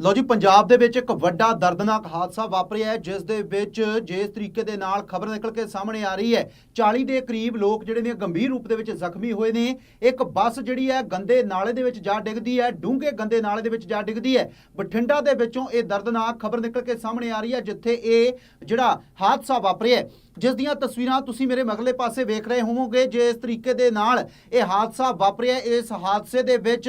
ਲੋ ਜੀ, ਪੰਜਾਬ ਦੇ ਵਿੱਚ ਇੱਕ ਵੱਡਾ ਦਰਦਨਾਕ ਹਾਦਸਾ ਵਾਪਰਿਆ ਹੈ, ਜਿਸ ਦੇ ਵਿੱਚ ਜਿਸ ਤਰੀਕੇ ਦੇ ਨਾਲ ਖਬਰ ਨਿਕਲ ਕੇ ਸਾਹਮਣੇ ਆ ਰਹੀ ਹੈ 40 ਦੇ ਕਰੀਬ ਲੋਕ ਜਿਹੜੇ ਨੇ ਗੰਭੀਰ ਰੂਪ ਦੇ ਵਿੱਚ ਜ਼ਖਮੀ ਹੋਏ ਨੇ। ਇੱਕ ਬੱਸ ਜਿਹੜੀ ਹੈ, ਗੰਦੇ ਨਾਲੇ ਦੇ ਵਿੱਚ ਜਾ ਡਿੱਗਦੀ ਹੈ, ਡੂੰਘੇ ਗੰਦੇ ਨਾਲੇ ਦੇ ਵਿੱਚ ਜਾ ਡਿੱਗਦੀ ਹੈ। ਬਠਿੰਡਾ ਦੇ ਵਿੱਚੋਂ ਇਹ ਦਰਦਨਾਕ ਖਬਰ ਨਿਕਲ ਕੇ ਸਾਹਮਣੇ ਆ ਰਹੀ ਹੈ, ਜਿੱਥੇ ਇਹ ਜਿਹੜਾ ਹਾਦਸਾ ਵਾਪਰਿਆ ਜਿਸ ਦੀਆਂ ਤਸਵੀਰਾਂ ਤੁਸੀਂ ਮੇਰੇ ਮਗਲੇ ਪਾਸੇ ਵੇਖ ਰਹੇ ਹੋਵੋਗੇ, ਜਿਸ ਤਰੀਕੇ ਦੇ ਨਾਲ ਇਹ ਹਾਦਸਾ ਵਾਪਰਿਆ ਇਸ ਹਾਦਸੇ ਦੇ ਵਿੱਚ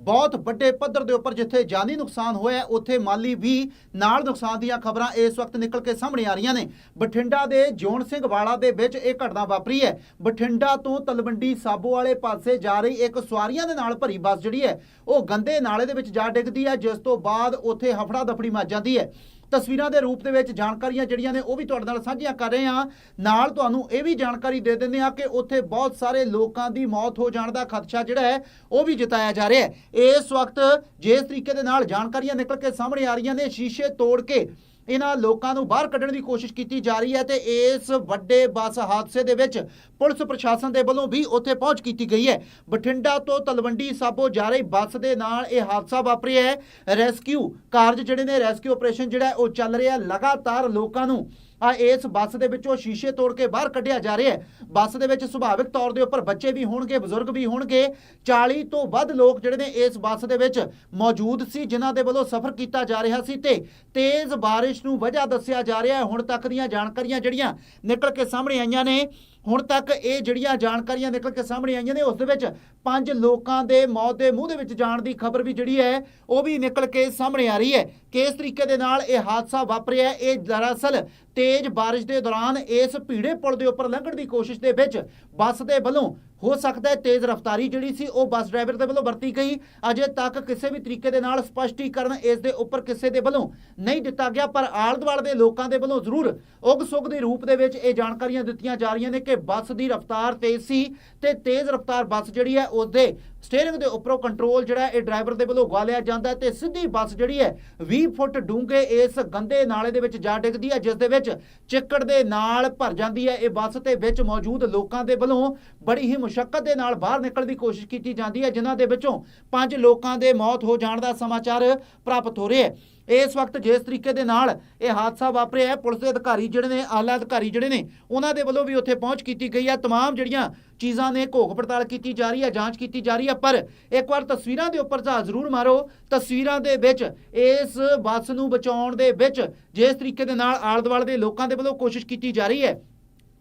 ਬਹੁਤ ਵੱਡੇ ਪੱਧਰ ਦੇ ਉੱਪਰ ਜਿੱਥੇ ਜਾਨੀ ਨੁਕਸਾਨ ਹੋਇਆ ਉੱਥੇ ਮਾਲੀ ਵੀ ਨਾਲ ਨੁਕਸਾਨ ਦੀਆਂ ਖਬਰਾਂ ਇਸ ਵਕਤ ਨਿਕਲ ਕੇ ਸਾਹਮਣੇ ਆ ਰਹੀਆਂ ਨੇ। ਬਠਿੰਡਾ ਦੇ ਜੋਨ ਸਿੰਘ ਵਾਲਾ ਦੇ ਵਿੱਚ ਇਹ ਘਟਨਾ ਵਾਪਰੀ ਹੈ। ਬਠਿੰਡਾ ਤੋਂ ਤਲਵੰਡੀ ਸਾਬੋ ਵਾਲੇ ਪਾਸੇ ਜਾ ਰਹੀ ਇੱਕ ਸਵਾਰੀਆਂ ਦੇ ਨਾਲ ਭਰੀ ਬੱਸ ਜਿਹੜੀ ਹੈ, ਉਹ ਗੰਦੇ ਨਾਲੇ ਦੇ ਵਿੱਚ ਜਾ ਡਿੱਗਦੀ ਹੈ, ਜਿਸ ਤੋਂ ਬਾਅਦ ਉੱਥੇ ਹਫੜਾ ਦਫੜੀ ਮਚ ਜਾਂਦੀ ਹੈ। ਤਸਵੀਰਾਂ ਦੇ ਰੂਪ ਦੇ ਵਿੱਚ ਜਾਣਕਾਰੀਆਂ ਜਿਹੜੀਆਂ ਨੇ ਉਹ ਵੀ ਤੁਹਾਡੇ ਨਾਲ ਸਾਂਝੀਆਂ ਕਰ ਰਹੇ ਹਾਂ। ਨਾਲ ਤੁਹਾਨੂੰ ਇਹ ਵੀ ਜਾਣਕਾਰੀ ਦੇ ਦਿੰਦੇ ਹਾਂ ਕਿ ਉੱਥੇ ਬਹੁਤ ਸਾਰੇ ਲੋਕਾਂ ਦੀ ਮੌਤ ਹੋ ਜਾਣ ਦਾ ਖਦਸ਼ਾ ਜਿਹੜਾ ਹੈ, ਉਹ ਵੀ ਜਤਾਇਆ ਜਾ ਰਿਹਾ ਹੈ। ਇਸ ਵਕਤ ਜਿਸ ਤਰੀਕੇ ਦੇ ਨਾਲ ਜਾਣਕਾਰੀਆਂ ਨਿਕਲ ਕੇ ਸਾਹਮਣੇ ਆ ਰਹੀਆਂ ਨੇ, ਸ਼ੀਸ਼ੇ ਤੋੜ ਕੇ ਇਹਨਾਂ ਲੋਕਾਂ ਨੂੰ ਬਾਹਰ ਕੱਢਣ ਦੀ ਕੋਸ਼ਿਸ਼ ਕੀਤੀ ਜਾ ਰਹੀ ਹੈ ਤੇ ਇਸ ਵੱਡੇ ਬੱਸ ਹਾਦਸੇ ਦੇ ਵਿੱਚ ਪੁਲਿਸ ਪ੍ਰਸ਼ਾਸਨ ਦੇ ਵੱਲੋਂ ਵੀ ਉੱਥੇ ਪਹੁੰਚ ਕੀਤੀ ਗਈ ਹੈ। ਬਠਿੰਡਾ ਤੋਂ ਤਲਵੰਡੀ ਸਾਬੋ ਜਾ ਰਹੀ ਬੱਸ ਦੇ ਨਾਲ ਇਹ ਹਾਦਸਾ ਵਾਪਰਿਆ ਹੈ। ਰੈਸਕਿਊ ਕਾਰਜ ਜਿਹੜੇ ਨੇ, ਰੈਸਕਿਊ ਆਪਰੇਸ਼ਨ ਜਿਹੜਾ ਉਹ ਚੱਲ ਰਿਹਾ ਲਗਾਤਾਰ ਲੋਕਾਂ ਨੂੰ ਆ ਇਸ ਬੱਸ ਦੇ ਵਿੱਚੋਂ ਸ਼ੀਸ਼ੇ ਤੋੜ ਕੇ ਬਾਹਰ ਕੱਢਿਆ ਜਾ ਰਿਹਾ ਹੈ। ਬੱਸ ਦੇ ਵਿੱਚ ਸੁਭਾਵਿਕ ਤੌਰ ਦੇ ਉੱਪਰ ਬੱਚੇ ਵੀ ਹੋਣਗੇ, ਬਜ਼ੁਰਗ ਵੀ ਹੋਣਗੇ। 40 ਤੋਂ ਵੱਧ ਲੋਕ ਜਿਹੜੇ ਨੇ ਇਸ ਬੱਸ ਦੇ ਵਿੱਚ ਮੌਜੂਦ ਸੀ, ਜਿਨ੍ਹਾਂ ਦੇ ਵੱਲੋਂ ਸਫ਼ਰ ਕੀਤਾ ਜਾ ਰਿਹਾ ਸੀ ਤੇ ਤੇਜ਼ ਬਾਰਿਸ਼ ਨੂੰ ਵਜ੍ਹਾ ਦੱਸਿਆ ਜਾ ਰਿਹਾ ਹੈ। ਹੁਣ ਤੱਕ ਦੀਆਂ ਜਾਣਕਾਰੀਆਂ ਜਿਹੜੀਆਂ ਨਿਕਲ ਕੇ ਸਾਹਮਣੇ ਆਈਆਂ ਨੇ, ਹੁਣ ਤੱਕ ਇਹ ਜਿਹੜੀਆਂ ਜਾਣਕਾਰੀਆਂ ਨਿਕਲ ਕੇ ਸਾਹਮਣੇ ਆਈਆਂ ਨੇ, ਉਸ ਦੇ ਵਿੱਚ ਪੰਜ ਲੋਕਾਂ ਦੇ ਮੌਤ ਦੇ ਮੂੰਹ ਦੇ ਵਿੱਚ ਜਾਣ ਦੀ ਖਬਰ ਵੀ ਜਿਹੜੀ ਹੈ, ਉਹ ਵੀ ਨਿਕਲ ਕੇ ਸਾਹਮਣੇ ਆ ਰਹੀ ਹੈ। ਕਿਸ ਤਰੀਕੇ ਦੇ ਨਾਲ ਇਹ ਹਾਦਸਾ ਵਾਪਰਿਆ ਇਹ ਦਰਅਸਲ ਤੇਜ਼ ਬਾਰਿਸ਼ ਦੇ ਦੌਰਾਨ ਇਸ ਭੀੜੇ ਪੁਲ ਦੇ ਉੱਪਰ ਲੰਘਣ ਦੀ ਕੋਸ਼ਿਸ਼ ਦੇ ਵਿੱਚ ਬੱਸ ਦੇ ਵੱਲੋਂ ਹੋ ਸਕਦਾ ਹੈ ਤੇਜ਼ ਰਫ਼ਤਾਰੀ ਜਿਹੜੀ ਸੀ, ਉਹ ਬੱਸ ਡਰਾਈਵਰ ਦੇ ਵੱਲੋਂ ਵਰਤੀ ਗਈ। ਅਜੇ ਤੱਕ ਕਿਸੇ ਵੀ ਤਰੀਕੇ ਦੇ ਨਾਲ ਸਪਸ਼ਟੀਕਰਨ ਇਸ ਦੇ ਉੱਪਰ ਕਿਸੇ ਦੇ ਵੱਲੋਂ ਨਹੀਂ ਦਿੱਤਾ ਗਿਆ, ਪਰ ਆਲੇ ਦੁਆਲੇ ਦੇ ਲੋਕਾਂ ਦੇ ਵੱਲੋਂ ਜ਼ਰੂਰ ਉਗ ਸੁਗ ਦੇ ਰੂਪ ਦੇ ਵਿੱਚ ਇਹ ਜਾਣਕਾਰੀਆਂ ਦਿੱਤੀਆਂ ਜਾ ਰਹੀਆਂ ਨੇ ਕਿ ਬੱਸ ਦੀ ਰਫ਼ਤਾਰ ਤੇਜ਼ ਸੀ ਤੇ ਤੇਜ਼ ਰਫ਼ਤਾਰ ਬੱਸ ਜਿਹੜੀ ਹੈ ਉਸ ਦੇ ਸਟੀਅਰਿੰਗ ਦੇ ਉੱਪਰੋਂ ਕੰਟਰੋਲ ਜਿਹੜਾ ਇਹ ਡਰਾਈਵਰ ਦੇ ਵੱਲੋਂ ਗਵਾ ਲਿਆ ਜਾਂਦਾ ਤੇ ਸਿੱਧੀ ਬੱਸ ਜਿਹੜੀ ਹੈ 20 ਫੁੱਟ ਡੂੰਘੇ ਇਸ ਗੰਦੇ ਨਾਲੇ ਦੇ ਵਿੱਚ ਜਾ ਡਿੱਗਦੀ ਹੈ, ਜਿਸ ਦੇ ਵਿੱਚ ਚਿੱਕੜ ਦੇ ਨਾਲ ਭਰ ਜਾਂਦੀ ਹੈ। ਇਹ ਬੱਸ ਤੇ ਵਿੱਚ ਮੌਜੂਦ ਲੋਕਾਂ ਦੇ ਵੱਲੋਂ ਬੜੀ ਹੀ ਮੁਸ਼ਕਲ ਦੇ ਨਾਲ ਬਾਹਰ ਨਿਕਲਣ ਦੀ ਕੋਸ਼ਿਸ਼ ਕੀਤੀ ਜਾਂਦੀ ਹੈ, ਜਿਨ੍ਹਾਂ ਦੇ ਵਿੱਚੋਂ ਪੰਜ ਲੋਕਾਂ ਦੇ ਮੌਤ ਹੋ ਜਾਣ ਦਾ ਸਮਾਚਾਰ ਪ੍ਰਾਪਤ ਹੋ ਰਿਹਾ ਹੈ। ਇਸ ਵਕਤ ਜਿਸ ਤਰੀਕੇ ਦੇ ਨਾਲ ਇਹ ਹਾਦਸਾ ਵਾਪਰਿਆ ਹੈ ਪੁਲਿਸ ਦੇ ਅਧਿਕਾਰੀ ਜਿਹੜੇ ਨੇ ਆਲਾ ਅਧਿਕਾਰੀ ਜਿਹੜੇ ਨੇ ਉਹਨਾਂ ਦੇ ਵੱਲੋਂ ਵੀ ਉੱਥੇ ਪਹੁੰਚ ਕੀਤੀ ਗਈ ਹੈ तमाम ਜਿਹੜੀਆਂ ਚੀਜ਼ਾਂ ਨੇ ਘੋਖ ਪੜਤਾਲ ਕੀਤੀ ਜਾ ਰਹੀ ਹੈ ਜਾਂਚ ਕੀਤੀ ਜਾ ਰਹੀ ਹੈ ਪਰ ਇੱਕ ਵਾਰ ਤਸਵੀਰਾਂ ਦੇ ਉੱਪਰ ਝਾਤ ਜ਼ਰੂਰ ਮਾਰੋ ਤਸਵੀਰਾਂ ਦੇ ਵਿੱਚ ਇਸ ਬੱਸ ਨੂੰ ਬਚਾਉਣ ਦੇ ਵਿੱਚ ਜਿਸ ਤਰੀਕੇ ਦੇ ਨਾਲ ਆਲੇ ਦੁਆਲੇ ਦੇ ਲੋਕਾਂ ਦੇ ਵੱਲੋਂ ਕੋਸ਼ਿਸ਼ ਕੀਤੀ ਜਾ ਰਹੀ ਹੈ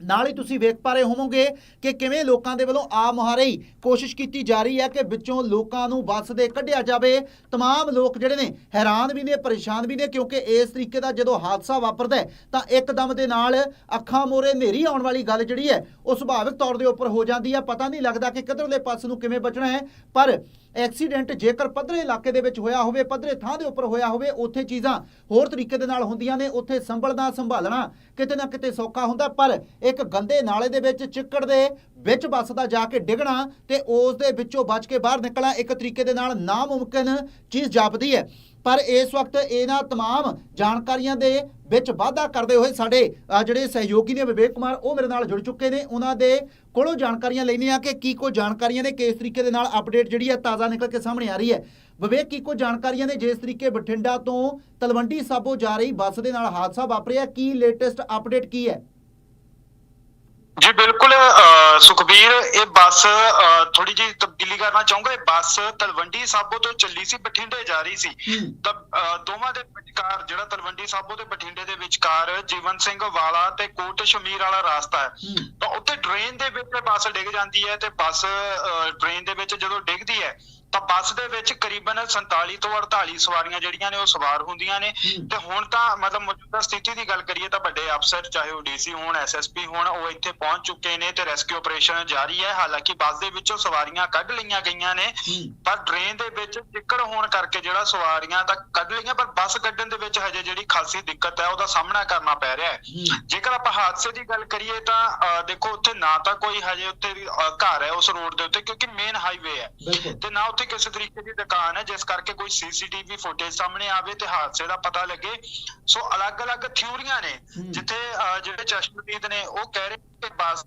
ਨਾਲ ਹੀ ਤੁਸੀਂ ਵੇਖ ਪਾ ਰਹੇ ਹੋਵੋਗੇ ਕਿ ਕਿਵੇਂ ਲੋਕਾਂ ਦੇ ਵੱਲੋਂ ਆ ਮੁਹਾਰੇ ਹੀ ਕੋਸ਼ਿਸ਼ ਕੀਤੀ ਜਾ ਰਹੀ ਹੈ ਕਿ ਵਿੱਚੋਂ ਲੋਕਾਂ ਨੂੰ ਬੱਸ ਦੇ ਕੱਢਿਆ ਜਾਵੇ तमाम ਲੋਕ ਜਿਹੜੇ ਨੇ ਹੈਰਾਨ ਵੀ ਨੇ ਪਰੇਸ਼ਾਨ ਵੀ ਨੇ ਕਿਉਂਕਿ ਇਸ ਤਰੀਕੇ ਦਾ ਜਦੋਂ ਹਾਦਸਾ ਵਾਪਰਦਾ ਹੈ ਤਾਂ ਇੱਕਦਮ ਦੇ ਨਾਲ ਅੱਖਾਂ ਮੋਰੇ ਹਨੇਰੀ ਆਉਣ ਵਾਲੀ ਗੱਲ ਜਿਹੜੀ ਹੈ ਉਹ ਸੁਭਾਵਿਕ ਤੌਰ ਦੇ ਉੱਪਰ ਹੋ ਜਾਂਦੀ ਹੈ ਪਤਾ ਨਹੀਂ ਲੱਗਦਾ ਕਿ ਕਿਧਰਲੇ ਪਾਸੇ ਨੂੰ ਕਿਵੇਂ ਬਚਣਾ ਹੈ ਪਰ ਐਕਸੀਡੈਂਟ ਜੇਕਰ ਪੱਧਰੇ ਇਲਾਕੇ ਦੇ ਵਿੱਚ ਹੋਇਆ ਹੋਵੇ, ਪੱਧਰੇ ਥਾਂ ਦੇ ਉੱਪਰ ਹੋਇਆ ਹੋਵੇ, ਉੱਥੇ ਚੀਜ਼ਾਂ ਹੋਰ ਤਰੀਕੇ ਦੇ ਨਾਲ ਹੁੰਦੀਆਂ ਨੇ, ਉੱਥੇ ਸੰਭਲਣਾ ਸੰਭਾਲਣਾ ਕਿਤੇ ਨਾ ਕਿਤੇ ਸੌਖਾ ਹੁੰਦਾ, ਪਰ ਇੱਕ ਗੰਦੇ ਨਾਲੇ ਦੇ ਵਿੱਚ, ਚਿੱਕੜ ਦੇ ਵਿੱਚ ਬੱਸ ਦਾ ਜਾ ਕੇ ਡਿੱਗਣਾ ਤੇ ਉਸ ਦੇ ਵਿੱਚੋਂ ਬਚ ਕੇ ਬਾਹਰ ਨਿਕਲਣਾ ਇੱਕ ਤਰੀਕੇ ਦੇ ਨਾਲ ਨਾਮੁਮਕਿਨ ਚੀਜ਼ ਜਾਪਦੀ ਹੈ। ਪਰ ਇਸ ਵਕਤ ਇਹਨਾਂ तमाम ਜਾਣਕਾਰੀਆਂ ਦੇ ਵਿੱਚ ਵਾਧਾ ਕਰਦੇ ਹੋਏ ਸਾਡੇ ਅਹ, ਜਿਹੜੇ ਸਹਿਯੋਗੀ ਨੇ ਵਿਵੇਕ ਕੁਮਾਰ ਉਹ ਮੇਰੇ ਨਾਲ ਜੁੜ ਚੁੱਕੇ ਨੇ ਉਹਨਾਂ ਦੇ ਕੋਲੋਂ ਜਾਣਕਾਰੀਆਂ ਲੈਣੇ ਆ ਕਿ ਕੀ ਕੋ ਜਾਣਕਾਰੀਆਂ ਨੇ ਕਿਸ ਤਰੀਕੇ ਦੇ ਨਾਲ ਅਪਡੇਟ ਜਿਹੜੀ ਹੈ ਤਾਜ਼ਾ ਨਿਕਲ ਕੇ ਸਾਹਮਣੇ ਆ ਰਹੀ ਹੈ ਵਿਵੇਕ ਕੀ ਕੋ ਜਾਣਕਾਰੀਆਂ ਨੇ ਜਿਸ ਤਰੀਕੇ ਬਠਿੰਡਾ ਤੋਂ ਤਲਵੰਡੀ ਸਾਬੋ ਜਾ ਰਹੀ ਬੱਸ ਦੇ ਨਾਲ ਹਾਦਸਾ ਵਾਪਰਿਆ ਕੀ ਲੇਟੈਸਟ ਅਪਡੇਟ ਕੀ ਹੈ ਜੀ ਬਿਲਕੁਲ ਸੁਖਬੀਰ ਇਹ ਬੱਸ ਥੋੜੀ ਜਿਹੀ ਤਬਦੀਲੀ ਕਰਨਾ ਚਾਹੂੰਗਾ। ਇਹ ਬੱਸ ਤਲਵੰਡੀ ਸਾਬੋ ਤੋਂ ਚੱਲੀ ਸੀ ਬਠਿੰਡੇ ਜਾ ਰਹੀ ਸੀ। ਤਾਂ ਦੋਵਾਂ ਦੇ ਵਿਚਕਾਰ ਜਿਹੜਾ ਤਲਵੰਡੀ ਸਾਬੋ ਤੇ ਬਠਿੰਡੇ ਦੇ ਵਿਚਕਾਰ ਜੀਵਨ ਸਿੰਘ ਵਾਲਾ ਤੇ ਕੋਟ ਸ਼ਮੀਰ ਵਾਲਾ ਰਾਸਤਾ ਹੈ। ਤਾਂ ਉੱਥੇ ਡਰੇਨ ਦੇ ਵਿੱਚ ਬੱਸ ਡਿੱਗ ਜਾਂਦੀ ਹੈ ਤੇ ਬੱਸ ਡਰੇਨ ਦੇ ਵਿੱਚ ਜਦੋਂ ਡਿੱਗਦੀ ਹੈ ਤਾਂ ਬੱਸ ਦੇ ਵਿੱਚ ਕਰੀਬਨ 47 ਤੋਂ 48 ਸਵਾਰੀਆਂ ਜਿਹੜੀਆਂ ਨੇ ਉਹ ਸਵਾਰ ਹੁੰਦੀਆਂ ਨੇ। ਤੇ ਹੁਣ ਤਾਂ ਮਤਲਬ ਮੌਜੂਦਾ ਸਥਿਤੀ ਦੀ ਗੱਲ ਕਰੀਏ ਤਾਂ ਵੱਡੇ ਅਫਸਰ ਚਾਹੇ ਉਹ ਡੀਸੀ ਹੋਣ ਐਸਐਸਪੀ ਹੋਣ ਉਹ ਇੱਥੇ ਪਹੁੰਚ ਚੁੱਕੇ ਨੇ ਤੇ ਰੈਸਕਿਊ ਆਪਰੇਸ਼ਨ ਜਾਰੀ ਹੈ। ਹਾਲਾਂਕਿ ਬੱਸ ਦੇ ਵਿੱਚੋਂ ਸਵਾਰੀਆਂ ਕੱਢ ਲਈਆਂ ਗਈਆਂ ਨੇ। ਪਰ ਟ੍ਰੇਨ ਦੇ ਵਿੱਚ ਚਿੱਕੜ ਹੋਣ ਕਰਕੇ ਜਿਹੜਾ ਸਵਾਰੀਆਂ ਤਾਂ ਕੱਢ ਲਈਆਂ ਪਰ ਬੱਸ ਕੱਢਣ ਦੇ ਵਿੱਚ ਹਜੇ ਜਿਹੜੀ ਖਾਸੀ ਦਿੱਕਤ ਹੈ ਉਹਦਾ ਸਾਹਮਣਾ ਕਰਨਾ ਪੈ ਰਿਹਾ ਹੈ। ਜੇਕਰ ਆਪਾਂ ਹਾਦਸੇ ਦੀ ਗੱਲ ਕਰੀਏ ਤਾਂ ਦੇਖੋ ਉੱਥੇ ਨਾ ਤਾਂ ਕੋਈ ਹਜੇ ਅਹ, ਘਰ ਹੈ ਉਸ ਰੋਡ ਦੇ ਉੱਤੇ ਕਿਉਂਕਿ ਮੇਨ ਹਾਈਵੇ ਹੈ। ਤੇ ਨਾ ਉੱਥੇ ਕਿਸੇ ਤਰੀਕੇ ਦੀ ਦੁਕਾਨ ਹੈ ਜਿਸ ਕਰਕੇ ਕੋਈ ਸੀਸੀਟੀਵੀ ਫੁਟੇਜ ਸਾਹਮਣੇ ਆਵੇ ਤੇ ਹਾਦਸੇ ਦਾ ਪਤਾ ਲੱਗੇ ਸੋ ਅਲੱਗ-ਅਲੱਗ ਥਿਊਰੀਆਂ ਨੇ। ਜਿੱਥੇ ਜਿਹੜੇ ਚਸ਼ਮਦੀਦ ਨੇ ਉਹ ਕਹਿ ਰਹੇ ਕਿ ਬੱਸ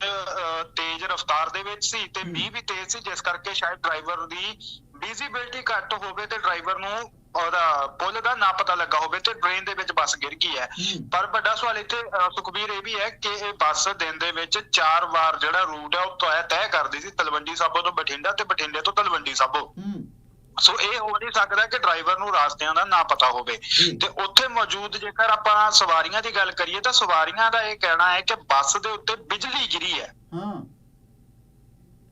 ਤੇਜ਼ ਰਫ਼ਤਾਰ ਦੇ ਵਿੱਚ ਸੀ ਤੇ ਮੀਂਹ ਵੀ ਤੇਜ਼ ਸੀ ਜਿਸ ਕਰਕੇ ਸ਼ਾਇਦ ਡਰਾਈਵਰ ਦੀ ਵਿਜ਼ਿਬਿਲਟੀ ਘੱਟ ਹੋਵੇ ਤੇ ਡਰਾਈਵਰ ਨੂੰ ਉਹਦਾ ਪੁੱਲ ਦਾ ਨਾ ਪਤਾ ਲੱਗਾ ਹੋਵੇ ਤੇ ਡਰੇਨ ਦੇ ਵਿੱਚ ਬੱਸ ਗਿਰ ਗਈ ਹੈ। ਪਰ ਵੱਡਾ ਸਵਾਲ ਇੱਥੇ ਸੁਖਬੀਰ ਇਹ ਵੀ ਹੈ ਕਿ ਇਹ ਬੱਸ ਦਿਨ ਦੇ ਵਿੱਚ ਚਾਰ ਵਾਰ ਜਿਹੜਾ ਰੂਟ ਹੈ ਉਹ ਤੈਅ ਤੈਅ ਕਰਦੀ ਸੀ ਤਲਵੰਡੀ ਸਾਬੋ ਤੋਂ ਬਠਿੰਡਾ ਤੇ ਬਠਿੰਡੇ ਤੋਂ ਤਲਵੰਡੀ ਸਾਬੋ। ਸੋ ਇਹ ਹੋ ਨਹੀਂ ਸਕਦਾ ਕਿ ਡਰਾਈਵਰ ਨੂੰ ਰਾਸਤਿਆਂ ਦਾ ਨਾ ਪਤਾ ਹੋਵੇ। ਤੇ ਉੱਥੇ ਮੌਜੂਦ ਜੇਕਰ ਆਪਾਂ ਸਵਾਰੀਆਂ ਦੀ ਗੱਲ ਕਰੀਏ ਤਾਂ ਸਵਾਰੀਆਂ ਦਾ ਇਹ ਕਹਿਣਾ ਹੈ ਕਿ ਬੱਸ ਦੇ ਉੱਤੇ ਬਿਜਲੀ ਗਿਰੀ ਹੈ। ਹਾਂ।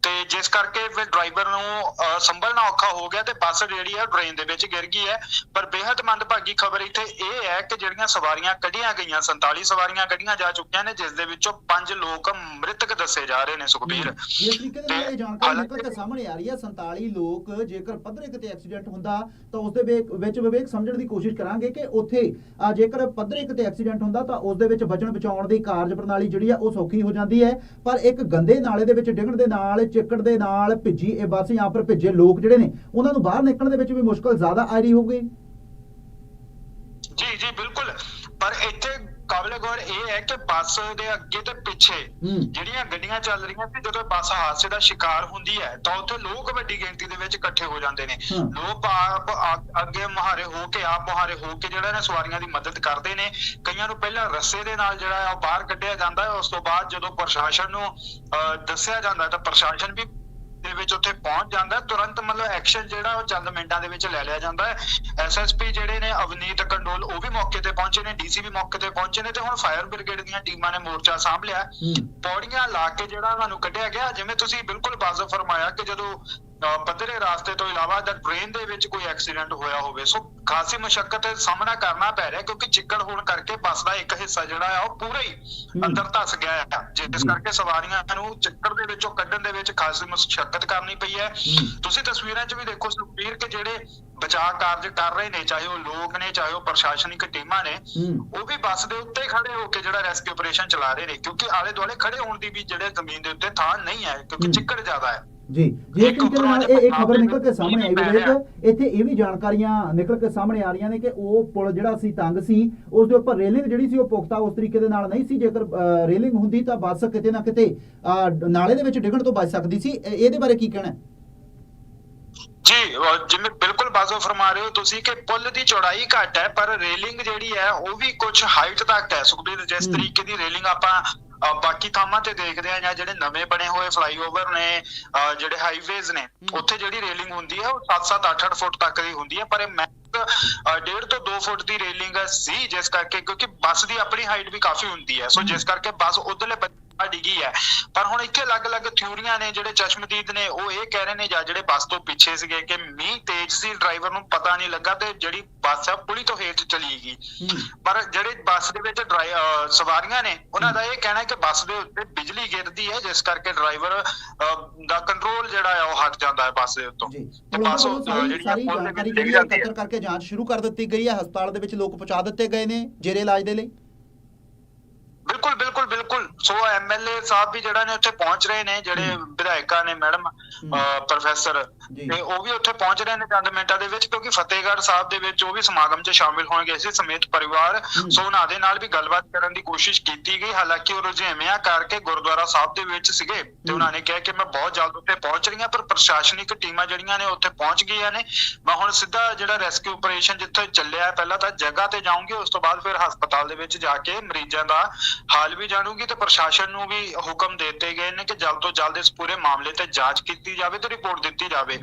ਤੇ ਜਿਸ ਕਰਕੇ ਫਿਰ ਡਰਾਈਵਰ ਨੂੰ ਸੰਭਲਣਾ ਔਖਾ ਹੋ ਗਿਆ ਤੇ ਬੱਸ ਜਿਹੜੀ ਹੈ ਡਰੇਨ ਦੇ ਵਿੱਚ ਗਿਰ ਗਈ ਹੈ। ਪਰ ਬੇहद ਮੰਦਭਾਗੀ ਖਬਰ ਇੱਥੇ ਇਹ ਹੈ ਕਿ ਜਿਹੜੀਆਂ ਸਵਾਰੀਆਂ ਕੱਢੀਆਂ ਗਈਆਂ 47 ਸਵਾਰੀਆਂ ਕੱਢੀਆਂ ਜਾ ਚੁੱਕੀਆਂ ਨੇ ਜਿਸ ਦੇ ਵਿੱਚੋਂ 5 ਲੋਕ ਮ੍ਰਿਤਕ ਦੱਸੇ ਜਾ ਰਹੇ ਨੇ ਸੁਖਬੀਰ। ਜਿਸ ਤਰੀਕੇ ਦੇ ਨਾਲ ਇਹ ਜਾਣਕਾਰੀ ਨਿਕਲ ਕੇ ਸਾਹਮਣੇ ਆ ਰਹੀ ਹੈ 47 ਲੋਕ ਜੇਕਰ ਪੱਧਰੇ ਕਿਤੇ ਐਕਸੀਡੈਂਟ ਹੁੰਦਾ ਤਾਂ ਉਸ ਦੇ ਵਿੱਚ ਵਿਵੇਕ ਸਮਝਣ ਦੀ ਕੋਸ਼ਿਸ਼ ਕਰਾਂਗੇ ਕਿ ਉੱਥੇ ਜੇਕਰ ਪੱਧਰੇ ਕਿਤੇ ਐਕਸੀਡੈਂਟ ਹੁੰਦਾ ਤਾਂ ਉਸ ਦੇ ਵਿੱਚ ਬਚਣ ਬਚਾਉਣ ਦੀ ਕਾਰਜ ਪ੍ਰਣਾਲੀ ਜਿਹੜੀ ਆ ਉਹ ਸੌਖੀ ਹੋ ਜਾਂਦੀ ਹੈ। ਪਰ ਇੱਕ ਗੰਦੇ ਨਾਲੇ ਦੇ ਵਿੱਚ ਡਿੱਗਣ ਦੇ ਨਾਲ ਚਿੱਕੜ ਦੇ ਨਾਲ ਭਿੱਜੀ, ਇਹ ਬੱਸ ਜਾਂ ਪਰ ਭਿੱਜੇ ਲੋਕ ਜਿਹੜੇ ਨੇ, ਉਹਨਾਂ ਨੂੰ ਬਾਹਰ ਨਿਕਲਣ ਦੇ ਵਿੱਚ ਵੀ ਮੁਸ਼ਕਲ ਜ਼ਿਆਦਾ ਆ ਰਹੀ ਹੋਊਗੀ। ਜੀ ਜੀ, ਬਿਲਕੁਲ। ਪਰ ਇੱਥੇ ਕਾਬਲੇ ਗੌਰ ਇਹ ਹੈ ਕਿ ਬੱਸ ਦੇ ਅੱਗੇ ਤੇ ਪਿੱਛੇ ਜਿਹੜੀਆਂ ਗੱਡੀਆਂ ਚੱਲ ਰਹੀਆਂ ਤੇ ਜਦੋਂ ਬੱਸ ਹਾਦਸੇ ਦਾ ਸ਼ਿਕਾਰ ਹੁੰਦੀ ਹੈ ਤਾਂ ਉੱਥੇ ਲੋਕ ਵੱਡੀ ਗਿਣਤੀ ਦੇ ਵਿੱਚ ਇਕੱਠੇ ਹੋ ਜਾਂਦੇ ਨੇ। ਲੋਕ ਆਪ ਅੱਗੇ ਮੁਹਾਰੇ ਹੋ ਕੇ ਆਪ ਮੁਹਾਰੇ ਹੋ ਕੇ ਜਿਹੜਾ ਨੇ ਸਵਾਰੀਆਂ ਦੀ ਮਦਦ ਕਰਦੇ ਨੇ। ਕਈਆਂ ਨੂੰ ਪਹਿਲਾਂ ਰੱਸੇ ਦੇ ਨਾਲ ਜਿਹੜਾ ਹੈ ਉਹ ਬਾਹਰ ਕੱਢਿਆ ਜਾਂਦਾ ਹੈ। ਉਸ ਤੋਂ ਬਾਅਦ ਜਦੋਂ ਪ੍ਰਸ਼ਾਸਨ ਨੂੰ ਦੱਸਿਆ ਜਾਂਦਾ ਤਾਂ ਪ੍ਰਸ਼ਾਸਨ ਵੀ ਦੇ ਵਿੱਚ ਉੱਥੇ ਪਹੁੰਚ ਜਾਂਦਾ ਤੁਰੰਤ ਮਤਲਬ ਐਕਸ਼ਨ ਜਿਹੜਾ ਉਹ ਚੰਦ ਮਿੰਟਾਂ ਦੇ ਵਿੱਚ ਲੈ ਲਿਆ ਜਾਂਦਾ ਹੈ। ਐਸਐਸਪੀ ਜਿਹੜੇ ਨੇ ਅਵਨੀਤ ਕੰਡੋਲ ਉਹ ਵੀ ਮੌਕੇ ਤੇ ਪਹੁੰਚੇ ਨੇ। ਡੀਸੀ ਵੀ ਮੌਕੇ ਤੇ ਪਹੁੰਚੇ ਨੇ ਤੇ ਹੁਣ ਫਾਇਰ ਬ੍ਰਿਗੇਡ ਦੀਆਂ ਟੀਮਾਂ ਨੇ ਮੋਰਚਾ ਸਾਂਭ ਲਿਆ ਪੌੜੀਆਂ ਲਾ ਕੇ ਜਿਹੜਾ ਉਹਨਾਂ ਨੂੰ ਕੱਢਿਆ ਗਿਆ ਜਿਵੇਂ ਤੁਸੀਂ ਬਿਲਕੁਲ ਵਾਜ਼ਬ ਫਰਮਾਇਆ ਕਿ ਜਦੋਂ ਪੱਧਰੇ ਰਾਸਤੇ ਤੋਂ ਇਲਾਵਾ ਦਾ ਟ੍ਰੇਨ ਦੇ ਵਿੱਚ ਕੋਈ ਐਕਸੀਡੈਂਟ ਹੋਇਆ ਹੋਵੇ ਸੋ ਖਾਸੀ ਮੁਸ਼ਕਲ ਦਾ ਸਾਹਮਣਾ ਕਰਨਾ ਪੈ ਰਿਹਾ ਕਿਉਂਕਿ ਚਿੱਕੜ ਹੋਣ ਕਰਕੇ ਬੱਸ ਦਾ ਇੱਕ ਹਿੱਸਾ ਜਿਹੜਾ ਆ ਉਹ ਪੂਰਾ ਹੀ ਅੰਦਰ ਧਸ ਗਿਆ ਹੈ ਜਿਸ ਜੀ। ਕਰਕੇ ਸਵਾਰੀਆਂ ਨੂੰ ਚਿੱਕੜ ਦੇ ਵਿੱਚੋਂ ਕੱਢਣ ਦੇ ਵਿੱਚ ਖਾਸੀ ਮੁਸ਼ਕਲ ਕਰਨੀ ਪਈ ਹੈ। ਤੁਸੀਂ ਤਸਵੀਰਾਂ 'ਚ ਵੀ ਦੇਖੋ ਸੁਖਬੀਰ ਕਿ ਜਿਹੜੇ ਬਚਾਅ ਕਾਰਜ ਕਰ ਰਹੇ ਨੇ ਚਾਹੇ ਉਹ ਲੋਕ ਨੇ ਚਾਹੇ ਉਹ ਪ੍ਰਸ਼ਾਸਨਿਕ ਟੀਮਾਂ ਨੇ ਉਹ ਵੀ ਬੱਸ ਦੇ ਉੱਤੇ ਖੜੇ ਹੋ ਕੇ ਜਿਹੜਾ ਰੈਸਕਿਊ ਆਪਰੇਸ਼ਨ ਚਲਾ ਰਹੇ ਨੇ। ਕਿਉਂਕਿ ਆਲੇ ਦੁਆਲੇ ਖੜੇ ਹੋਣ ਦੀ ਵੀ ਜਿਹੜੇ ਜ਼ਮੀਨ ਦੇ ਉੱਤੇ ਥਾਂ ਨਹੀਂ ਹੈ ਕਿਉਂਕਿ। ਚਿੱਕੜ ਜ਼ਿਆਦਾ ਹੈ। ਜੀ ਜੇ ਤਰੀਕੇ ਨਾਲ ਇਹ ਖਬਰ ਨਿਕਲ ਕੇ ਸਾਹਮਣੇ ਆਈ ਦੇ ਵਿਵੇਕ ਇੱਥੇ ਇਹ ਵੀ ਜਾਣਕਾਰੀਆਂ ਨਿਕਲ ਕੇ ਸਾਹਮਣੇ ਆ ਰਹੀਆਂ ਨੇ ਕਿ ਉਹ ਪੁਲ ਜਿਹੜਾ ਸੀ ਤੰਗ ਸੀ ਉਸ ਦੇ ਉੱਪਰ ਰੇਲਿੰਗ ਜਿਹੜੀ ਸੀ ਉਹ ਪੁਖਤਾ ਉਸ ਤਰੀਕੇ ਦੇ ਨਾਲ ਨਹੀਂ ਸੀ ਜੇਕਰ ਰੇਲਿੰਗ ਹੁੰਦੀ ਤਾਂ ਬੱਸ ਕਿਤੇ ਨਾ ਕਿਤੇ ਨਾਲੇ ਦੇ ਵਿੱਚ ਡਿੱਗਣ ਤੋਂ ਬਚ ਸਕਦੀ ਸੀ ਇਹ- ਇਹਦੇ ਬਾਰੇ ਕੀ ਕਹਿਣਾ ਹੈ? ਜੀ ਜਿਵੇਂ ਬਿਲਕੁਲ ਬਾਜ਼ੋ ਫਰਮਾ ਰਹੇ ਹੋ ਤੁਸੀਂ ਕਿ ਪੁਲ ਦੀ ਚੌੜਾਈ ਘੱਟ ਹੈ ਪਰ ਰੇਲਿੰਗ ਜਿਹੜੀ ਹੈ ਉਹ ਵੀ ਕੁਝ ਹਾਈਟ ਤੱਕ ਹੈ ਸੁਖਬੀਰ ਜਿਸ। ਤਰੀਕੇ ਦੀ ਰੇਲਿੰਗ ਆਪਾਂ ਬਾਕੀ ਥਾਵਾਂ ਤੇ ਦੇਖਦੇ ਆ ਜਾਂ ਜਿਹੜੇ ਨਵੇਂ ਬਣੇ ਹੋਏ ਫਲਾਈਓਵਰ ਨੇ ਜਿਹੜੇ ਹਾਈਵੇਜ਼ ਨੇ। ਉੱਥੇ ਜਿਹੜੀ ਰੇਲਿੰਗ ਹੁੰਦੀ ਹੈ ਉਹ 7-7 8-8 ਫੁੱਟ ਤੱਕ ਦੀ ਹੁੰਦੀ ਹੈ ਪਰ ਇਹ ਮੈਕ 1.5 ਤੋਂ 2 ਫੁੱਟ ਦੀ ਰੇਲਿੰਗ ਸੀ ਜਿਸ ਕਰਕੇ ਕਿਉਂਕਿ ਬੱਸ ਦੀ ਆਪਣੀ ਹਾਈਟ ਵੀ ਕਾਫੀ ਹੁੰਦੀ ਹੈ ਸੋ ਜਿਸ ਕਰਕੇ ਬੱਸ ਉਧਰਲੇ ਡਿੱਗੀ ਹੈ। ਪਰ ਹੁਣ ਇੱਥੇ ਅਲੱਗ-ਅਲੱਗ ਥਿਊਰੀਆਂ ਨੇ ਜਿਹੜੇ ਚਸ਼ਮਦੀਦ ਨੇ ਉਹ ਇਹ ਕਹਿ ਰਹੇ ਨੇ ਜਾਂ ਜਿਹੜੇ ਬੱਸ ਤੋਂ ਪਿੱਛੇ ਸੀਗੇ ਕਿ ਮੀਂਹ ਤੇਜ਼ ਸੀ ਡਰਾਈਵਰ ਨੂੰ ਪਤਾ ਨਹੀਂ ਲੱਗਾ ਤੇ ਜਿਹੜੀ ਬੱਸ ਆ ਪੁਲੀ ਤੋਂ ਹੇਠ ਚਲੀ ਗਈ। ਪਰ ਜਿਹੜੇ ਬੱਸ ਦੇ ਵਿੱਚ ਸਵਾਰੀਆਂ ਨੇ ਉਹਨਾਂ ਦਾ ਇਹ ਕਹਿਣਾ ਹੈ ਕਿ ਬੱਸ ਦੇ ਉੱਤੇ ਬਿਜਲੀ ਗਿਰਦੀ ਹੈ ਜਿਸ ਕਰਕੇ ਡਰਾਈਵਰ ਦਾ ਕੰਟਰੋਲ ਜਿਹੜਾ ਹੈ ਉਹ ਹਟ ਜਾਂਦਾ ਹੈ ਬੱਸ ਦੇ ਉੱਤੋਂ। ਤੇ ਬੱਸ ਜਿਹੜੀ ਸਾਰੀ ਪੁਲ ਦੇ ਜਾਣਕਾਰੀ ਜਿਹੜੀ। ਇਕੱਤਰ ਕਰਕੇ ਜਾਂਚ ਸ਼ੁਰੂ ਕਰ ਦਿੱਤੀ ਗਈ ਹੈ। ਹਸਪਤਾਲ ਦੇ ਵਿੱਚ ਲੋਕ ਪਹੁੰਚਾ ਦਿੱਤੇ ਗਏ ਨੇ ਜੇਰੇ ਇਲਾਜ ਦੇ ਲਈ। ਬਿਲਕੁਲ ਬਿਲਕੁਲ ਬਿਲਕੁਲ। ਸੋ ਐਮਐਲਏ ਸਾਹਿਬ ਵੀ ਜਿਹੜਾ ਨੇ ਉੱਥੇ ਪਹੁੰਚ ਰਹੇ ਨੇ ਜਿਹੜੇ। ਵਿਧਾਇਕਾਂ ਨੇ ਮੈਡਮ ਪ੍ਰੋਫੈਸਰ ਤੇ ਉਹ ਵੀ ਉੱਥੇ ਪਹੁੰਚ ਰਹੇ ਨੇ ਚੰਦ ਮਿੰਟਾਂ ਦੇ ਵਿੱਚ ਕਿਉਂਕਿ ਫਤਿਹਗੜ੍ਹ ਸਾਹਿਬ ਦੇ ਵਿੱਚ ਉਹ ਵੀ ਸਮਾਗਮ 'ਚ ਸ਼ਾਮਿਲ ਹੋਣਗੇ ਇਸੇ ਸਮੇਤ ਪਰਿਵਾਰ। ਸੋ ਉਹਨਾਂ ਦੇ ਨਾਲ ਵੀ ਗੱਲਬਾਤ ਕਰਨ ਦੀ ਕੋਸ਼ਿਸ਼ ਕੀਤੀ ਗਈ। ਹਾਲਾਂਕਿ ਉਹ ਰੁਝੇਵਿਆਂ ਕਰਕੇ ਗੁਰਦੁਆਰਾ ਸਾਹਿਬ ਦੇ ਵਿੱਚ ਸੀਗੇ ਤੇ ਉਹਨਾਂ ਨੇ ਕਿਹਾ ਕਿ ਮੈਂ ਬਹੁਤ ਜਲਦ ਉੱਥੇ ਪਹੁੰਚ ਰਹੀ ਹਾਂ ਪਰ ਪ੍ਰਸ਼ਾਸਨਿਕ ਟੀਮਾਂ ਜਿਹੜੀਆਂ ਨੇ ਉੱਥੇ ਪਹੁੰਚ ਗਈਆਂ ਨੇ। ਮੈਂ ਹੁਣ ਸਿੱਧਾ ਜਿਹੜਾ ਰੈਸਕਿਊ ਆਪਰੇਸ਼ਨ ਜਿੱਥੇ ਚੱਲਿਆ ਪਹਿਲਾਂ ਤਾਂ ਜਗ੍ਹਾ ਤੇ ਜਾਊਂਗੀ ਉਸ ਤੋਂ ਬਾਅਦ ਫਿਰ ਹਸਪਤਾਲ ਦੇ ਵਿੱਚ ਜਾ ਕੇ ਮਰੀਜ਼ਾਂ ਦਾ ਹਾਲ ਵੀ ਜਾਣੂਗੀ ਤੇ ਪ੍ਰਸ਼ਾਸਨ ਨੂੰ ਵੀ ਹੁਕਮ ਦਿੱਤੇ ਗਏ ਨੇ ਕਿ ਜਲਦ ਤੋਂ ਜਲਦ ਇਸ ਪੂਰੇ ਮਾਮਲੇ ਤੇ ਜਾਂਚ ਕੀਤੀ ਜਾਵੇ ਤੇ ਰਿਪੋਰਟ ਦਿੱਤੀ ਜਾਵੇ।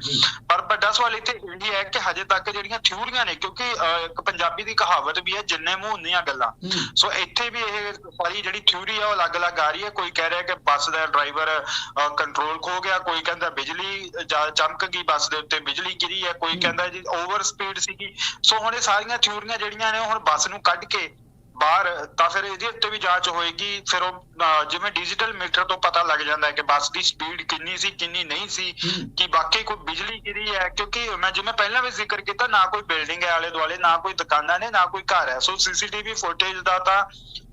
ਪਰ ਵੱਡਾ ਸਵਾਲ ਇੱਥੇ ਇਹ ਹੈ ਕਿ ਹਜੇ ਤੱਕ ਜਿਹੜੀਆਂ ਥਿਊਰੀਆਂ ਨੇ ਕਿਉਂਕਿ ਇੱਕ ਪੰਜਾਬੀ ਦੀ ਕਹਾਵਤ ਵੀ ਹੈ ਜਿੰਨੇ ਮੂੰਹ ਉਨੀਆਂ ਗੱਲਾਂ। ਹੂੰ। ਸੋ ਇੱਥੇ ਵੀ ਇਹ ਸਾਰੀ ਜਿਹੜੀ ਥਿਊਰੀ ਆ ਉਹ ਅਲੱਗ-ਅਲੱਗ ਆ ਰਹੀ ਹੈ। ਕੋਈ ਕਹਿ ਰਿਹਾ ਕਿ ਬੱਸ ਦਾ ਡਰਾਈਵਰ ਕੰਟਰੋਲ ਖੋ ਗਿਆ ਕੋਈ ਕਹਿੰਦਾ ਬਿਜਲੀ ਚਮਕ ਗਈ ਬੱਸ ਦੇ ਉੱਤੇ ਬਿਜਲੀ ਗਿਰੀ ਹੈ ਕੋਈ। ਕਹਿੰਦਾ ਜੀ ਓਵਰ ਸਪੀਡ ਸੀਗੀ। ਸੋ ਹੁਣ ਇਹ ਸਾਰੀਆਂ ਥਿਊਰੀਆਂ ਜਿਹੜੀਆਂ ਨੇ ਹੁਣ ਬੱਸ ਨੂੰ ਕੱਢ ਕੇ ਬਾਹਰ ਤਾਂ ਫਿਰ ਇਹਦੇ ਉੱਤੇ ਵੀ ਜਾਂਚ ਹੋਏਗੀ ਫਿਰ ਉਹ ਜਿਵੇਂ ਡਿਜੀਟਲ ਮੀਟਰ ਤੋਂ ਪਤਾ ਲੱਗ ਜਾਂਦਾ ਹੈ ਕਿ ਬੱਸ ਦੀ ਸਪੀਡ ਕਿੰਨੀ ਸੀ ਕਿੰਨੀ ਨਹੀਂ ਸੀ ਕਿ ਵਾਕਈ ਕੋਈ ਬਿਜਲੀ ਗਿਰੀ ਹੈ ਕਿਉਂਕਿ ਮੈਂ ਜਿਵੇਂ ਪਹਿਲਾਂ ਵੀ ਜ਼ਿਕਰ ਕੀਤਾ ਨਾ ਕੋਈ ਬਿਲਡਿੰਗ ਹੈ ਆਲੇ ਦੁਆਲੇ ਨਾ ਕੋਈ ਦੁਕਾਨਾਂ ਨੇ ਨਾ ਕੋਈ ਘਰ ਹੈ। ਸੋ ਸੀਸੀਟੀਵੀ ਫੁਟੇਜ ਦਾ ਤਾਂ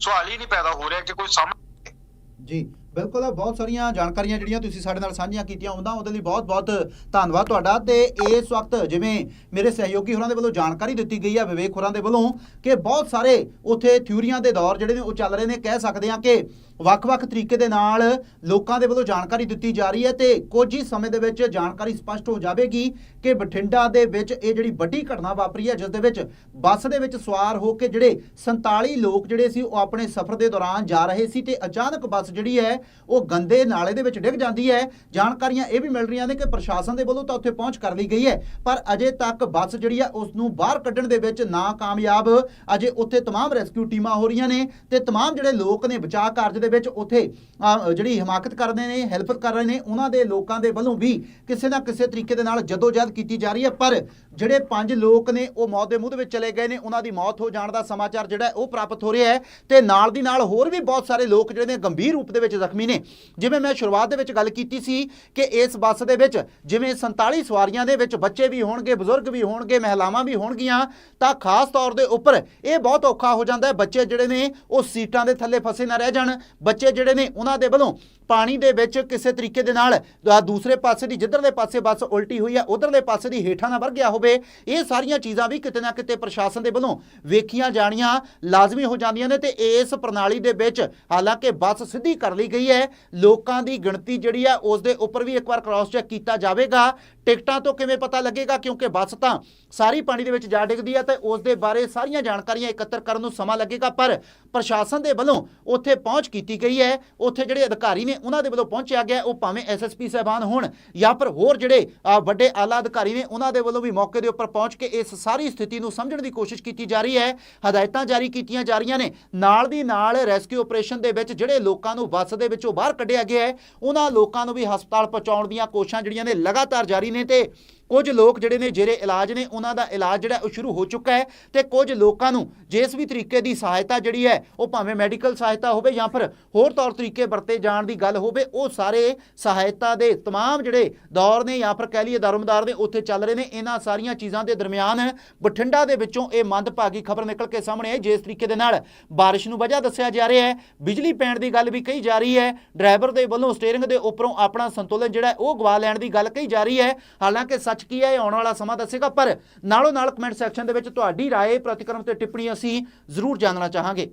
ਸਵਾਲ ਹੀ ਨਹੀਂ ਪੈਦਾ ਹੋ ਰਿਹਾ ਕਿ ਕੋਈ ਸਾਹਮਣੇ ਜੀ। ਬਿਲਕੁਲ, ਬਹੁਤ ਸਾਰੀਆਂ ਜਾਣਕਾਰੀਆਂ ਜਿਹੜੀਆਂ ਤੁਸੀਂ ਸਾਡੇ ਨਾਲ ਸਾਂਝੀਆਂ ਕੀਤੀਆਂ ਉਹਨਾਂ ਉਹਦੇ ਲਈ ਬਹੁਤ-ਬਹੁਤ ਧੰਨਵਾਦ ਤੁਹਾਡਾ। ਤੇ ਇਸ ਵਕਤ ਜਿਵੇਂ ਮੇਰੇ ਸਹਿਯੋਗੀ ਹੋਰਾਂ ਦੇ ਵੱਲੋਂ ਜਾਣਕਾਰੀ ਦਿੱਤੀ ਗਈ ਹੈ ਵਿਵੇਕ ਹੋਰਾਂ ਦੇ ਵੱਲੋਂ, ਕਿ ਬਹੁਤ ਸਾਰੇ ਉਥੇ ਥਿਊਰੀਆਂ ਦੇ ਦੌਰ ਜਿਹੜੇ ਨੇ, ਉਹ ਚੱਲ ਰਹੇ ਨੇ। ਕਹਿ ਸਕਦੇ ਹਾਂ ਕਿ ਵੱਖ-ਵੱਖ ਤਰੀਕੇ ਦੇ ਨਾਲ ਲੋਕਾਂ ਦੇ ਵੱਲੋਂ ਜਾਣਕਾਰੀ ਦਿੱਤੀ ਜਾ ਰਹੀ ਹੈ ਤੇ ਕੁਝ ਹੀ ਸਮੇਂ ਦੇ ਵਿੱਚ ਜਾਣਕਾਰੀ ਸਪਸ਼ਟ ਹੋ ਜਾਵੇਗੀ ਕਿ ਬਠਿੰਡਾ ਦੇ ਵਿੱਚ ਇਹ ਜਿਹੜੀ ਵੱਡੀ ਘਟਨਾ ਵਾਪਰੀ ਹੈ, ਜਿਸ ਦੇ ਵਿੱਚ ਬੱਸ ਦੇ ਵਿੱਚ ਸਵਾਰ ਹੋ ਕੇ ਜਿਹੜੇ 47 ਲੋਕ ਜਿਹੜੇ ਸੀ, ਉਹ ਆਪਣੇ ਸਫ਼ਰ ਦੇ ਦੌਰਾਨ ਜਾ ਰਹੇ ਸੀ ਤੇ ਅਚਾਨਕ ਬੱਸ ਜਿਹੜੀ ਹੈ ਉਹ ਗੰਦੇ ਨਾਲੇ ਦੇ ਵਿੱਚ ਡਿੱਗ ਜਾਂਦੀ ਹੈ ਜਾਣਕਾਰੀਆਂ ਇਹ ਵੀ ਮਿਲ ਰਹੀਆਂ ਨੇ ਕਿ ਪ੍ਰਸ਼ਾਸਨ ਦੇ ਵੱਲੋਂ ਤਾਂ ਉੱਥੇ ਪਹੁੰਚ ਕਰ ਲਈ ਗਈ ਹੈ ਪਰ ਅਜੇ ਤੱਕ ਬੱਸ ਜਿਹੜੀ ਹੈ ਉਸ ਨੂੰ ਬਾਹਰ ਕੱਢਣ ਦੇ ਵਿੱਚ ਨਾਕਾਮਯਾਬ ਅਜੇ ਉੱਥੇ तमाम ਰੈਸਕਿਊ ਟੀਮਾਂ ਹੋ ਰਹੀਆਂ ਨੇ ਤੇ तमाम ਜਿਹੜੇ ਲੋਕ ਨੇ ਬਚਾਅ ਕਾਰਜ ਦੇ ਵਿੱਚ ਉੱਥੇ ਅਹ, ਜਿਹੜੀ ਹਿਮਾਕਤ ਕਰਦੇ ਨੇ ਹੈਲਪ ਕਰ ਰਹੇ ਨੇ ਉਹਨਾਂ ਦੇ ਲੋਕਾਂ ਦੇ ਵੱਲੋਂ ਵੀ ਕਿਸੇ ਨਾ ਕਿਸੇ ਤਰੀਕੇ ਦੇ ਨਾਲ ਜਦੋਜਹਿਦ ਕੀਤੀ ਜਾ ਰਹੀ ਹੈ ਪਰ ਜਿਹੜੇ ਪੰਜ ਲੋਕ ਨੇ ਉਹ ਮੌਤ ਦੇ ਮੂੰਹ ਦੇ ਵਿੱਚ ਚਲੇ ਗਏ ਨੇ ਉਹਨਾਂ ਦੀ ਮੌਤ ਹੋ ਜਾਣ ਦਾ ਸਮਾਚਾਰ ਜਿਹੜਾ ਹੈ ਉਹ ਪ੍ਰਾਪਤ ਹੋ ਰਿਹਾ ਹੈ ਤੇ ਨਾਲ ਦੀ ਨਾਲ ਹੋਰ ਵੀ ਬਹੁਤ ਸਾਰੇ ਲੋਕ ਜਿਹੜੇ ਨੇ ਗੰਭੀਰ ਰੂਪ ਦੇ ਵਿੱਚ ਜ਼ਖਮੀ ਨੇ। ਜਿਵੇਂ ਮੈਂ ਸ਼ੁਰੂਆਤ ਦੇ ਵਿੱਚ ਗੱਲ ਕੀਤੀ ਸੀ ਕਿ ਇਸ ਬੱਸ ਦੇ ਵਿੱਚ ਜਿਵੇਂ 47 ਸਵਾਰੀਆਂ ਦੇ ਵਿੱਚ ਬੱਚੇ ਵੀ ਹੋਣਗੇ, ਬਜ਼ੁਰਗ ਵੀ ਹੋਣਗੇ, ਮਹਿਲਾਵਾਂ ਵੀ ਹੋਣਗੀਆਂ, ਤਾਂ ਖਾਸ ਤੌਰ ਦੇ ਉੱਪਰ ਇਹ ਬਹੁਤ ਔਖਾ ਹੋ ਜਾਂਦਾ ਹੈ। ਬੱਚੇ ਜਿਹੜੇ ਨੇ ਉਹ ਸੀਟਾਂ ਦੇ ਥੱਲੇ ਫਸੇ ਨਾ ਰਹਿ ਜਾਣ। ਬੱਚੇ ਜਿਹੜੇ ਨੇ ਉਹਨਾਂ ਦੇ ਵੱਲੋਂ ਪਾਣੀ ਦੇ ਵਿੱਚ ਕਿਸੇ ਤਰੀਕੇ ਦੇ ਨਾਲ ਦੂਸਰੇ ਪਾਸੇ ਦੀ ਜਿੱਧਰ ਦੇ ਪਾਸੇ ਬੱਸ ਉਲਟੀ ਹੋਈ ਹੈ ਉਧਰਲੇ ਪਾਸੇ ਦੀ ਹੇਠਾਂ ਨਾ ਵਰ ਗਿਆ ਹੋਵੇ, ਇਹ ਸਾਰੀਆਂ ਚੀਜ਼ਾਂ ਵੀ ਕਿਤੇ ਨਾ ਕਿਤੇ ਪ੍ਰਸ਼ਾਸਨ ਦੇ ਵੱਲੋਂ ਵੇਖੀਆਂ ਜਾਣੀਆਂ ਲਾਜ਼ਮੀ ਹੋ ਜਾਂਦੀਆਂ ਨੇ ਤੇ ਇਸ ਪ੍ਰਣਾਲੀ ਦੇ ਵਿੱਚ ਹਾਲਾਂਕਿ ਬੱਸ ਸਿੱਧੀ ਕਰ ਲਈ ਗਈ ਹੈ। ਲੋਕਾਂ ਦੀ ਗਿਣਤੀ ਜਿਹੜੀ ਆ ਉਸ ਦੇ ਉੱਪਰ ਵੀ ਇੱਕ ਵਾਰ ਕ੍ਰਾਸ ਚੈੱਕ ਕੀਤਾ ਜਾਵੇਗਾ। ਟਿਕਟਾਂ ਤੋਂ ਕਿਵੇਂ ਪਤਾ ਲੱਗੇਗਾ? ਕਿਉਂਕਿ ਬੱਸ ਤਾਂ ਸਾਰੀ ਪਾਣੀ ਦੇ ਵਿੱਚ ਜਾ ਡਿੱਗਦੀ ਹੈ ਤੇ ਉਸ ਦੇ ਬਾਰੇ ਸਾਰੀਆਂ ਜਾਣਕਾਰੀਆਂ ਇਕੱਤਰ ਕਰਨ ਨੂੰ ਸਮਾਂ ਲੱਗੇਗਾ, ਪਰ ਪ੍ਰਸ਼ਾਸਨ ਦੇ ਵੱਲੋਂ ਉੱਥੇ ਪਹੁੰਚ ਕੀਤੀ ਗਈ ਹੈ। ਉੱਥੇ ਜਿਹੜੇ ਅਧਿਕਾਰੀ ਨੇ, ਉਹਨਾਂ ਦੇ ਵੱਲੋਂ ਪਹੁੰਚਿਆ ਗਿਆ, ਉਹ ਭਾਵੇਂ ਐਸਐਸਪੀ ਸਾਹਿਬਾਨ ਹੋਣ ਜਾਂ ਫਿਰ ਹੋਰ ਜਿਹੜੇ ਵੱਡੇ ਆਲਾ ਅਧਿਕਾਰੀ ਨੇ, ਉਹਨਾਂ ਦੇ ਵੱਲੋਂ ਵੀ ਮੌਕੇ ਦੇ ਉੱਪਰ ਪਹੁੰਚ ਕੇ ਇਸ ਸਾਰੀ ਸਥਿਤੀ ਨੂੰ ਸਮਝਣ ਦੀ ਕੋਸ਼ਿਸ਼ ਕੀਤੀ ਜਾ ਰਹੀ ਹੈ। ਹਦਾਇਤਾਂ ਜਾਰੀ ਕੀਤੀਆਂ ਜਾ ਰਹੀਆਂ ਨੇ। ਨਾਲ ਦੀ ਨਾਲ ਰੈਸਕਿਊ ਆਪਰੇਸ਼ਨ ਦੇ ਵਿੱਚ ਜਿਹੜੇ ਲੋਕਾਂ ਨੂੰ ਬੱਸ ਦੇ ਵਿੱਚੋਂ ਬਾਹਰ ਕੱਢਿਆ ਗਿਆ ਹੈ, ਉਹਨਾਂ ਲੋਕਾਂ ਨੂੰ ਵੀ ਹਸਪਤਾਲ ਪਹੁੰਚਾਉਣ ਦੀਆਂ ਕੋਸ਼ਿਸ਼ਾਂ ਜਿਹੜੀਆਂ ਨੇ, ਲਗਾਤਾਰ ਜਾਰੀ ਨੇ ਤੇ ਕੁਝ ਲੋਕ ਜਿਹੜੇ ਨੇ ਜਿਹੜੇ ਇਲਾਜ ਨੇ ਉਹਨਾਂ ਦਾ ਇਲਾਜ ਜਿਹੜਾ ਉਹ ਸ਼ੁਰੂ ਹੋ ਚੁੱਕਾ ਹੈ ਤੇ ਕੁਝ ਲੋਕਾਂ ਨੂੰ ਜਿਸ ਵੀ ਤਰੀਕੇ ਦੀ ਸਹਾਇਤਾ ਜਿਹੜੀ ਹੈ ਉਹ ਭਾਵੇਂ ਮੈਡੀਕਲ ਸਹਾਇਤਾ ਹੋਵੇ ਜਾਂ ਫਿਰ ਹੋਰ ਤੌਰ ਤਰੀਕੇ ਵਰਤੇ ਜਾਣ ਦੀ ਗੱਲ ਹੋਵੇ ਉਹ ਸਾਰੇ ਸਹਾਇਤਾ ਦੇ तमाम ਜਿਹੜੇ ਦੌਰ ਨੇ ਜਾਂ ਫਿਰ ਕਹਿ ਲਈਏ ਦਰਮਦਾਰ ਨੇ ਉੱਥੇ ਚੱਲ ਰਹੇ ਨੇ ਇਹਨਾਂ ਸਾਰੀਆਂ ਚੀਜ਼ਾਂ ਦੇ ਦਰਮਿਆਨ ਬਠਿੰਡਾ ਦੇ ਵਿੱਚੋਂ ਇਹ ਮੰਦਭਾਗੀ ਖਬਰ ਨਿਕਲ ਕੇ ਸਾਹਮਣੇ ਆਈ ਜਿਸ ਤਰੀਕੇ ਦੇ ਨਾਲ ਬਾਰਿਸ਼ ਨੂੰ ਵਜ੍ਹਾ ਦੱਸਿਆ ਜਾ ਰਿਹਾ ਹੈ ਬਿਜਲੀ ਪੈਣ ਦੀ ਗੱਲ ਵੀ ਕਹੀ ਜਾ ਰਹੀ ਹੈ ਡਰਾਈਵਰ ਦੇ ਵੱਲੋਂ ਸਟੀਅਰਿੰਗ ਦੇ ਉੱਪਰੋਂ ਆਪਣਾ ਸੰਤੁਲਨ ਜਿਹੜਾ ਹੈ ਉਹ ਗਵਾ ਲੈਣ ਦੀ ਗੱਲ ਕਹੀ ਜਾ ਰਹੀ ਹੈ ਹਾਲਾਂਕਿ ਸੱਚ ਕੀ ਹੈ ਇਹ ਆਉਣ ਵਾਲਾ ਸਮਾਂ ਦੱਸੇਗਾ ਪਰ ਨਾਲੋਂ ਨਾਲ ਕਮੈਂਟ ਸੈਕਸ਼ਨ ਦੇ ਵਿੱਚ ਤੁਹਾਡੀ رائے ਪ੍ਰਤੀਕਰਮ ਤੇ ਟਿੱਪਣੀ ਅਸੀਂ ਜ਼ਰੂਰ ਜਾਣਨਾ ਚਾਹਾਂਗੇ